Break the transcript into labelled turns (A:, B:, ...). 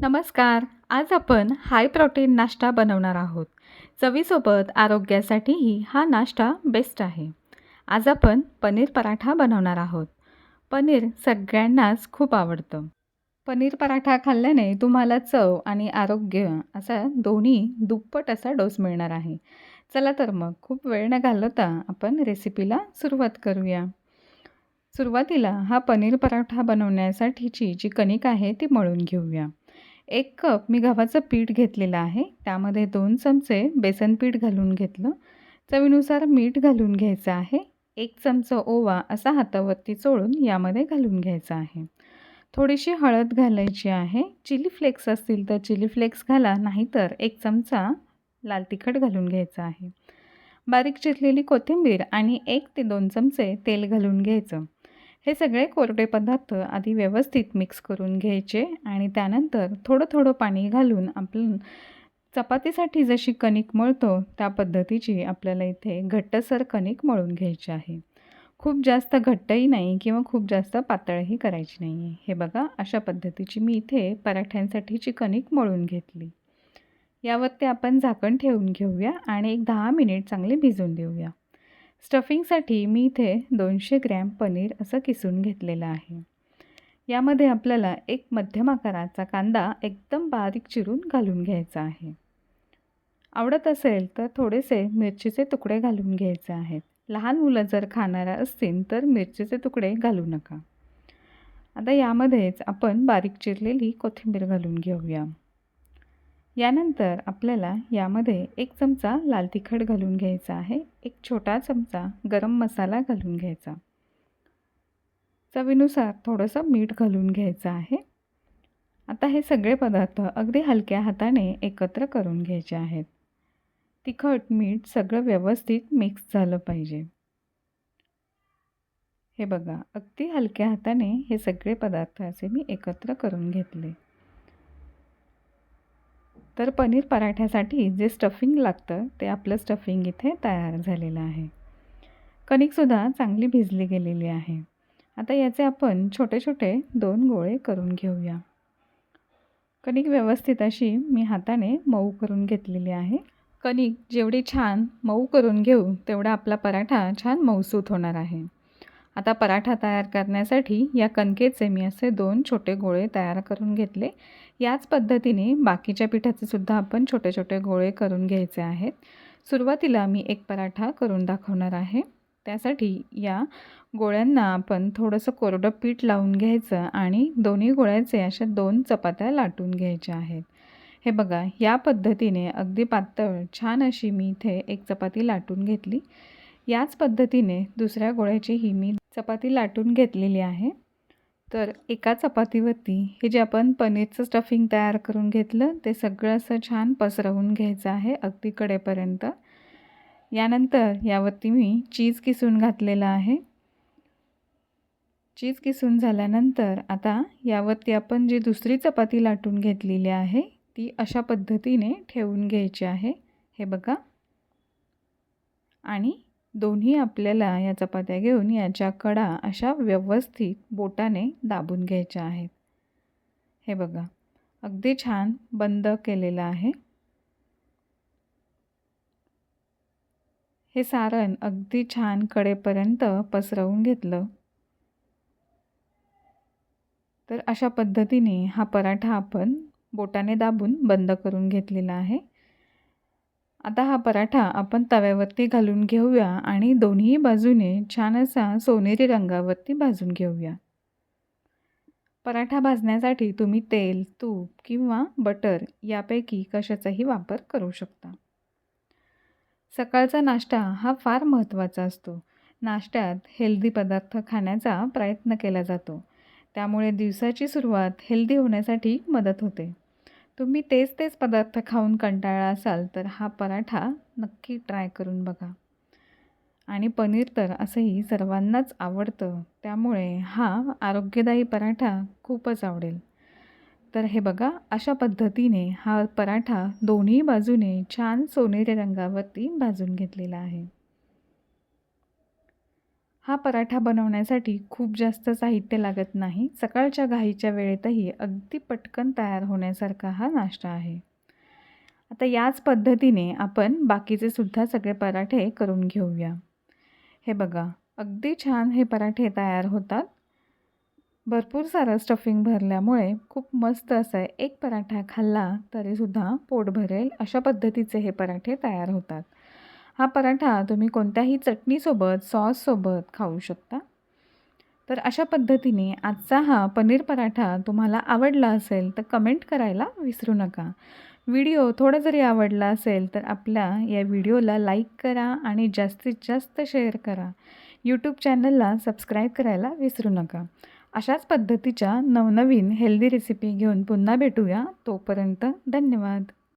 A: नमस्कार. आज आपण हाय प्रोटीन नाश्ता बनवणार आहोत. चवीसोबत आरोग्यासाठीही हा नाश्ता बेस्ट आहे. आज आपण पनीर पराठा बनवणार आहोत. पनीर सगळ्यांनाच खूप आवडतं. पनीर पराठा खाल्ल्याने तुम्हाला चव आणि आरोग्य असा दोन्ही दुप्पट असा डोस मिळणार आहे. चला तर मग खूप वेळ न घालवता आपण रेसिपीला सुरुवात करूया. सुरुवातीला हा पनीर पराठा बनवण्यासाठीची जी कणिक आहे ती मळून घेऊया. एक कप मी गव्हाचं पीठ घेतलेलं आहे. त्यामध्ये दोन चमचे बेसन पीठ घालून घेतलं. चवीनुसार मीठ घालून घ्यायचं आहे. एक चमचा ओवा असा हातावरती चोळून यामध्ये घालून घ्यायचा आहे. थोडीशी हळद घालायची आहे. चिली फ्लेक्स असतील तर चिली फ्लेक्स घाला नाहीतर एक चमचा लाल तिखट घालून घ्यायचा आहे. बारीक चिरलेली कोथिंबीर आणि एक ते दोन चमचे तेल घालून घ्यायचं. हे सगळे कोरडे पदार्थ आधी व्यवस्थित मिक्स करून घ्यायचे आणि त्यानंतर थोडं थोडं पाणी घालून आपण चपातीसाठी जशी कणिक मळतो त्या पद्धतीची आपल्याला इथे घट्टसर कणिक मळून घ्यायची आहे. खूप जास्त घट्टही नाही किंवा खूप जास्त पातळही करायची नाही आहे हे बघा अशा पद्धतीची मी इथे पराठ्यांसाठीची कणिक मळून घेतली. यावरती आपण झाकण ठेवून घेऊया आणि एक दहा मिनिट चांगले भिजून देऊया. स्टफिंगसाठी मी इथे दोनशे ग्रॅम पनीर असं किसून घेतलेलं आहे. यामध्ये आपल्याला एक मध्यम आकाराचा कांदा एकदम बारीक चिरून घालून घ्यायचा आहे. आवडत असेल तर थोडेसे मिरचीचे तुकडे घालून घ्यायचे आहेत. लहान मुलं जर खाणारा असतील तर मिरचीचे तुकडे घालू नका. आता यामध्येच आपण बारीक चिरलेली कोथिंबीर घालून घेऊया. यानंतर आपल्याला यामध्ये एक चमचा लाल तिखट घालून घ्यायचा आहे एक छोटा चमचा गरम मसाला घालून घ्यायचा. चवीनुसार थोडंसं मीठ घालून घ्यायचं आहे. आता हे सगळे पदार्थ अगदी हलक्या हाताने एकत्र करून घ्यायचे आहेत. तिखट मीठ सगळं व्यवस्थित मिक्स झालं पाहिजे. हे बघा अगदी हलक्या हाताने हे सगळे पदार्थ असे मी एकत्र करून घेतले. तर पनीर पराठ्यासाठी जे स्टफिंग लागतं ते आपलं स्टफिंग इथे तयार झालेलं आहे. कणिकसुद्धा चांगली भिजली गेलेली आहे. आता याचे आपण छोटे छोटे दोन गोळे करून घेऊया. कणिक व्यवस्थित अशी मी हाताने मऊ करून घेतलेली आहे. कणिक जेवढी छान मऊ करून घेऊ तेवढा आपला पराठा छान मऊसूत होणार आहे. आता पराठा तयार करण्यासाठी या कणकेचे मी असे दोन छोटे गोळे तयार करून घेतले. याच पद्धतीने बाकीच्या पिठाचे सुद्धा आपण छोटे छोटे गोळे करून घ्यायचे आहेत. सुरुवातीला मी एक पराठा करून दाखवणार आहे. त्यासाठी या गोळ्यांना आपण थोडंसं कोरडं पीठ लावून घ्यायचं आणि दोन्ही गोळ्याचे अशा दोन चपात्या लाटून घ्यायच्या आहेत. हे बघा या पद्धतीने अगदी पातळ छान अशी मी इथे एक चपाती लाटून घेतली. याच पद्धतीने दुसऱ्या गोळ्याचीही मी चपाती लाटून घेतलेली आहे. तर एका चपातीवरती हे जे आपण पनीरचं स्टफिंग तयार करून घेतलं ते सगळं असं छान पसरवून घ्यायचं आहे अगदी कडेपर्यंत. यानंतर यावरती मी चीज किसून घातलेलं आहे. चीज किसून झाल्यानंतर आता यावरती आपण जी दुसरी चपाती लाटून घेतलेली आहे ती अशा पद्धतीने ठेवून घ्यायची आहे. हे बघा. आणि दोन्ही आपल्याला या चपात्या घेऊन याच्या कडा अशा व्यवस्थित बोटाने दाबून घ्यायच्या आहेत. हे बघा अगदी छान बंद केलेलं आहे. हे सारण अगदी छान कडेपर्यंत पसरवून घेतलं. तर अशा पद्धतीने हा पराठा आपण बोटाने दाबून बंद करून घेतलेला आहे. आता हा पराठा आपण तव्यावरती घालून घेऊया आणि दोन्ही बाजूने छान असा सोनेरी रंगावरती भाजून घेऊया. पराठा भाजण्यासाठी तुम्ही तेल तूप किंवा बटर यापैकी कशाचाही वापर करू शकता. सकाळचा नाश्ता हा फार महत्त्वाचा असतो. नाश्त्यात हेल्दी पदार्थ खाण्याचा प्रयत्न केला जातो. त्यामुळे दिवसाची सुरुवात हेल्दी होण्यासाठी मदत होते. तुम्ही तेच तेच पदार्थ खाऊन कंटाळा असाल तर हा पराठा नक्की ट्राय करून बघा. आणि पनीर तर असंही सर्वांनाच आवडतं त्यामुळे हा आरोग्यदायी पराठा खूपच आवडेल. तर हे बघा अशा पद्धतीने हा पराठा दोन्ही बाजूने छान सोनेरी रंगावरती भाजून घेतलेला आहे. हा पराठा बनवण्यासाठी खूप जास्त साहित्य लागत नाही. सकाळच्या घाईच्या वेळेतही अगदी पटकन तयार होण्यासारखा हा नाश्ता आहे. आता याच पद्धतीने आपण बाकीचे सुद्धा सगळे पराठे करून घेऊया. हे बघा अगदी छान हे पराठे तयार होतात. भरपूर सारं स्टफिंग भरल्यामुळे खूप मस्त असं आहे एक पराठा खाल्ला तरीसुद्धा पोट भरेल अशा पद्धतीचे हे पराठे तयार होतात. हा पराठा तुम्ही कोणत्याही चटणीसोबत सॉससोबत खाऊ शकता. तर अशा पद्धतीने आजचा हा पनीर पराठा तुम्हाला आवडला असेल तर कमेंट करायला विसरू नका. व्हिडिओ थोडा जरी आवडला असेल तर आपल्या या व्हिडिओला लाईक करा आणि जास्तीत जास्त शेअर करा. यूट्यूब चॅनलला सबस्क्राईब करायला विसरू नका. अशाच पद्धतीच्या नवनवीन हेल्दी रेसिपी घेऊन पुन्हा भेटूया. तोपर्यंत धन्यवाद.